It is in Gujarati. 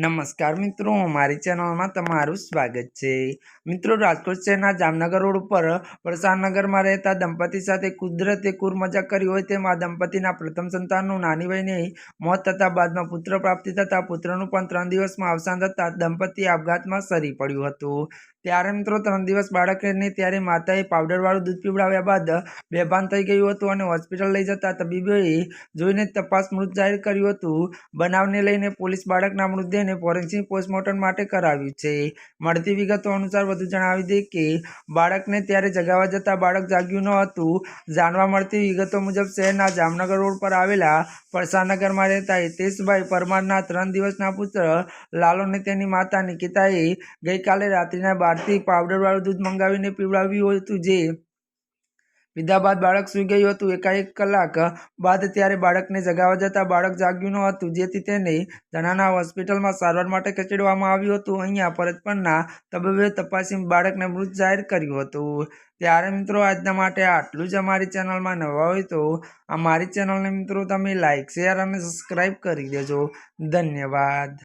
નમસ્કાર મિત્રો, મારી ચેનલમાં તમારું સ્વાગત છે. મિત્રો, રાજકોટ શહેરના જામનગર રોડ ઉપર પ્રસાદનગરમાં રહેતા દંપતી સાથે કુદરતે કુર મજા કરી હોય તેમ દંપતીના પ્રથમ સંતાનનું નાની વયને મોત થતાં બાદમાં પુત્ર પ્રાપ્તિ થતાં પુત્રનું પણ ત્રણ દિવસમાં અવસાન થતાં દંપતી આપઘાતમાં સરી પડ્યું હતું. ત્યારે મિત્રો, ત્રણ દિવસ બાળકને ત્યારે માતાએ પાવડરવાળું દૂધ પીવડાવ્યા બાદ બેભાન થઈ ગયું હતું અને હોસ્પિટલ લઈ જતા તબીબોએ જોઈને તપાસ મૃત જાહેર કર્યું હતું. બનાવને લઈને પોલીસ બાળકના મૃતદેહને ફોરેન્સિક પોસ્ટમોર્ટમ માટે કરાવ્યું છે. મળતી વિગતો અનુસાર વધુ જણાવી દે કે, બાળકને ત્યારે જગાવવા જતાં બાળક જાગ્યું ન હતું. જાણવા મળતી વિગતો મુજબ શહેરના જામનગર રોડ પર આવેલા પરસાનગરમાં રહેતા હિતેશભાઈ પરમારના ત્રણ દિવસના પુત્ર લાલોને તેની માતા નિકિતાએ ગઈકાલે રાત્રિના બારથી પાવડરવાળું દૂધ મંગાવીને પીવડાવ્યું હતું જે પીધા બાદ બાળક સૂઈ ગયું હતું એકાએક કલાક બાદ ત્યારે બાળકને જગાવવા જતાં બાળક જાગ્યું ન હતું, જેથી તેને ધનાના હોસ્પિટલમાં સારવાર માટે ખસેડવામાં આવ્યું હતું. અહીંયા પરત પરના તબીબે તપાસી બાળકને મૃત જાહેર કર્યું હતું. ત્યારે મિત્રો, આજના માટે આટલું જ અમારી ચેનલમાં નવા હોય તો અમારી ચેનલને મિત્રો, તમે લાઇક શેર અને સબસ્ક્રાઈબ કરી દેજો. ધન્યવાદ.